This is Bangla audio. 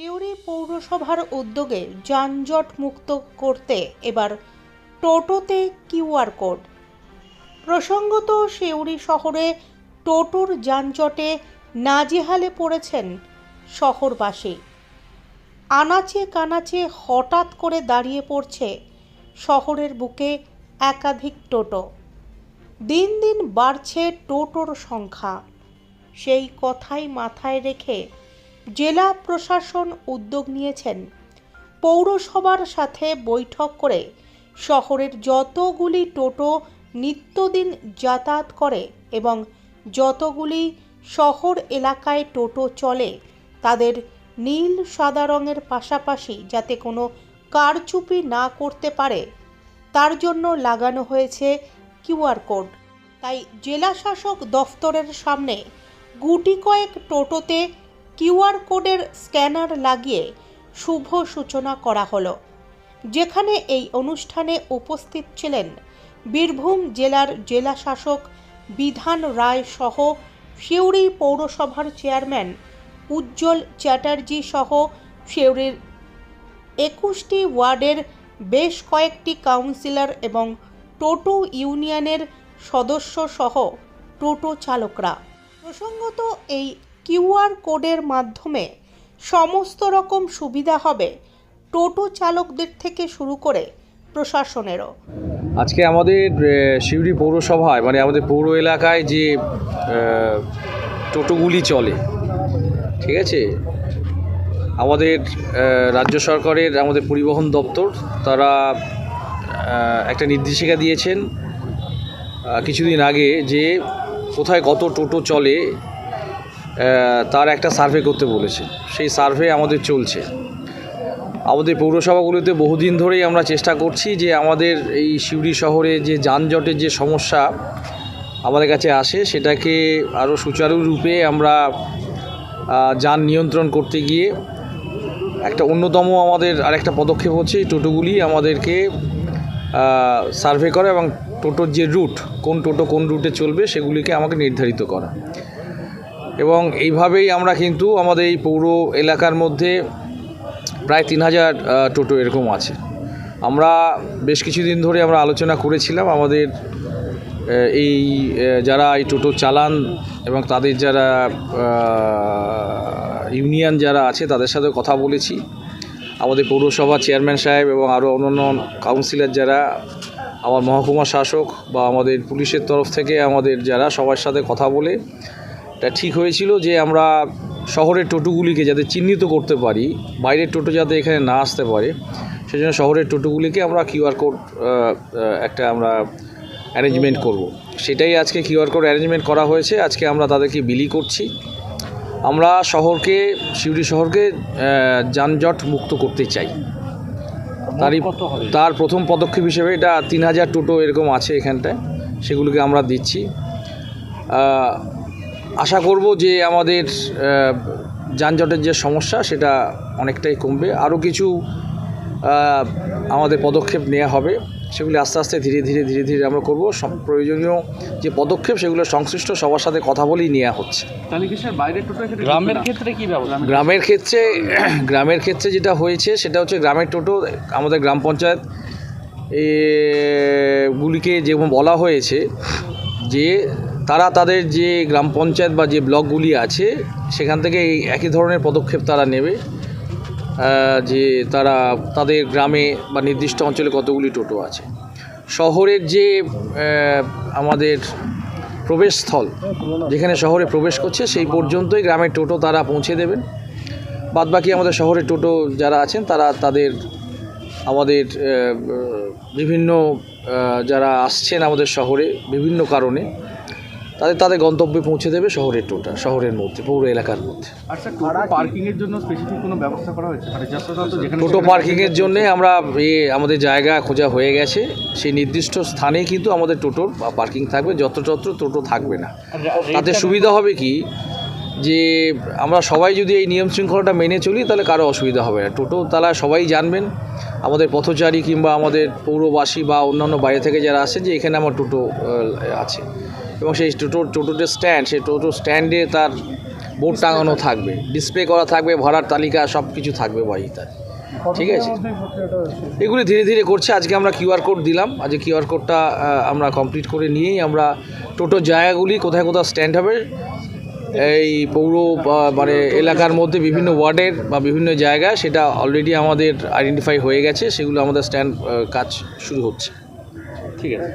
সিউড়ি পৌরসভার উদ্যোগে যানজট মুক্ত করতে এবার টোটোতে কিউআর কোড। প্রসঙ্গত সিউড়ি শহরে টোটোর যানজটে নাজেহালে পড়েছেন শহরবাসী। আনাচে কানাচে হঠাৎ করে দাঁড়িয়ে পড়ছে শহরের বুকে একাধিক টোটো। দিন দিন বাড়ছে টোটোর সংখ্যা। সেই কথাই মাথায় রেখে জেলা প্রশাসন উদ্যোগ নিয়েছেন। পৌরসভার সাথে বৈঠক করে শহরের যতগুলি টোটো নিত্যদিন যাতায়াত করে এবং যতগুলি শহর এলাকায় টোটো চলে, তাদের নীল, সাদা রঙের পাশাপাশি যাতে কোনো কারচুপি না করতে পারে, তার জন্য লাগানো হয়েছে কিউআর কোড। তাই জেলা শাসক দফতরের সামনে গুটি কয়েক টোটোতে কিউআর কোডের স্ক্যানার লাগিয়ে শুভ সূচনা করা হলো। যেখানে এই অনুষ্ঠানে উপস্থিত ছিলেন বীরভূম জেলার জেলা শাসক বিধান রায় সহ সিউড়ি পৌরসভার চেয়ারম্যান উজ্জ্বল চ্যাটার্জি সহ সিউড়ির একুশটি ওয়ার্ডের বেশ কয়েকটি কাউন্সিলর এবং টোটো ইউনিয়নের সদস্য সহ টোটো চালকরা। প্রসঙ্গত এই কিউআর কোডের মাধ্যমে সমস্ত রকম সুবিধা হবে টোটো চালকদের থেকে শুরু করে প্রশাসনেরও। আজকে আমাদের সিউড়ি পৌরসভায় মানে আমাদের পৌর এলাকায় যে টোটোগুলি চলে, ঠিক আছে? আমাদের রাজ্য সরকারের, আমাদের পরিবহন দপ্তর, তারা একটা নির্দেশিকা দিয়েছেন কিছুদিন আগে যে কোথায় কত টোটো চলে তার একটা সার্ভে করতে বলেছে। সেই সার্ভে আমাদের চলছে। আমাদের পৌরসভাগুলিতে বহুদিন ধরেই আমরা চেষ্টা করছি যে আমাদের এই সিউড়ি শহরে যে যানজটের যে সমস্যা আমাদের কাছে আসে, সেটাকে আরও সুচারুরূপে আমরা যান নিয়ন্ত্রণ করতে গিয়ে একটা অন্যতম আমাদের আরেকটা পদক্ষেপ হচ্ছে টোটোগুলি আমাদেরকে সার্ভে করা এবং টোটোর যে রুট, কোন টোটো কোন রুটে চলবে সেগুলিকে আমাকে নির্ধারিত করা। এবং এইভাবেই আমরা কিন্তু আমাদের এই পৌর এলাকার মধ্যে প্রায় তিন হাজার টোটো এরকম আছে। আমরা বেশ কিছুদিন ধরে আমরা আলোচনা করেছিলাম আমাদের এই যারা এই টোটো চালান এবং তাদের যারা ইউনিয়ন যারা আছে তাদের সাথে কথা বলেছি। আমাদের পৌরসভা চেয়ারম্যান সাহেব এবং আরও অন্যান্য কাউন্সিলর যারা, আমার মহকুমা শাসক বা আমাদের পুলিশের তরফ থেকে আমাদের যারা সবার সাথে কথা বলে ঠিক হয়েছিল যে আমরা শহরের টোটোগুলিকে যাতে চিহ্নিত করতে পারি বাইরের টোটো যাতে এখানে না আসতে পারে সেজন্য শহরের টোটোগুলিকে আমরা কিউআর কোড একটা আমরা অ্যারেঞ্জমেন্ট করব। সেটাই আজকে কিউআর কোড অ্যারেঞ্জমেন্ট করা হয়েছে। আজকে আমরা তাদেরকে বিলি করছি। আমরা শহরকে সিউড়ি শহরকে যানজট মুক্ত করতে চাই। তারই তার প্রথম পদক্ষেপ হিসেবে এটা তিন হাজার টোটো এরকম আছে এখানটায় সেগুলোকে আমরা দিচ্ছি। আশা করব যে আমাদের যানজটের যে সমস্যা সেটা অনেকটাই কমবে। আরও কিছু আমাদের পদক্ষেপ নেওয়া হবে সেগুলি আস্তে আস্তে ধীরে ধীরে ধীরে ধীরে আমরা করব। সব প্রয়োজনীয় যে পদক্ষেপ সেগুলো সংশ্লিষ্ট সবার সাথে কথা বলেই নেওয়া হচ্ছে। তাহলে কি স্যার বাইরের টোটো এখানে গ্রামের ক্ষেত্রে কি ব্যবস্থা? গ্রামের ক্ষেত্রে গ্রামের ক্ষেত্রে যেটা হয়েছে সেটা হচ্ছে গ্রামের টোটো আমাদের গ্রাম পঞ্চায়েত গুলিকে যেমন বলা হয়েছে যে তারা তাদের যে গ্রাম পঞ্চায়েত বা যে ব্লকগুলি আছে, সেখান থেকে এই একই ধরনের পদক্ষেপ তারা নেবে। যে তারা তাদের গ্রামে বা নির্দিষ্ট অঞ্চলে কতগুলি টোটো আছে। শহরের যে আমাদের প্রবেশস্থল, যেখানে শহরে প্রবেশ করছে, সেই পর্যন্তই গ্রামের টোটো তারা পৌঁছে দেবেন। বাদবাকি আমাদের শহরের টোটো যারা আছেন, তারা তাদের, আমাদের বিভিন্ন যারা আসছেন আমাদের শহরে বিভিন্ন কারণে তাদের তাদের গন্তব্যে পৌঁছে দেবে শহরের টোটা শহরের মধ্যে পৌর এলাকার মধ্যে। আর টোটো পার্কিং জন্য স্পেসিফিক কোনো ব্যবস্থা করা হয়েছে? মানে টোটো পার্কিংয়ের জন্য আমরা এ আমাদের জায়গা খোঁজা হয়ে গেছে। সেই নির্দিষ্ট স্থানে কিন্তু আমাদের টোটোর পার্কিং থাকবে যত্রতত্র টোটো থাকবে না। তাতে সুবিধা হবে কি? যে আমরা সবাই যদি এই নিয়ম শৃঙ্খলাটা মেনে চলি তাহলে কারও অসুবিধা হবে না। টোটো তারা সবাই জানবেন। আমাদের পথচারী কিংবা আমাদের পৌরবাসী বা অন্যান্য বাইরে থেকে যারা আসেন যে এখানে আমার টোটো আছে। এবং সেই টোটো টোটোর স্ট্যান্ড সেই টোটো স্ট্যান্ডে তার বোর্ড টাঙানো থাকবে। ডিসপ্লে করা থাকবে ভাড়ার তালিকা সব কিছু থাকবে বাড়িতে ঠিক আছে? এগুলি ধীরে ধীরে করছে। আজকে আমরা কিউআর কোড দিলাম। আজকে কিউআর কোডটা আমরা কমপ্লিট করে নিয়েই আমরা টোটো জায়গাগুলি কোথায় কোথায় স্ট্যান্ড হবে, এই পৌর মানে এলাকার মধ্যে বিভিন্ন ওয়ার্ডের বা বিভিন্ন জায়গায় সেটা অলরেডি আমাদের আইডেন্টিফাই হয়ে গেছে। সেগুলো আমাদের স্ট্যান্ড কাজ শুরু হচ্ছে। ঠিক আছে?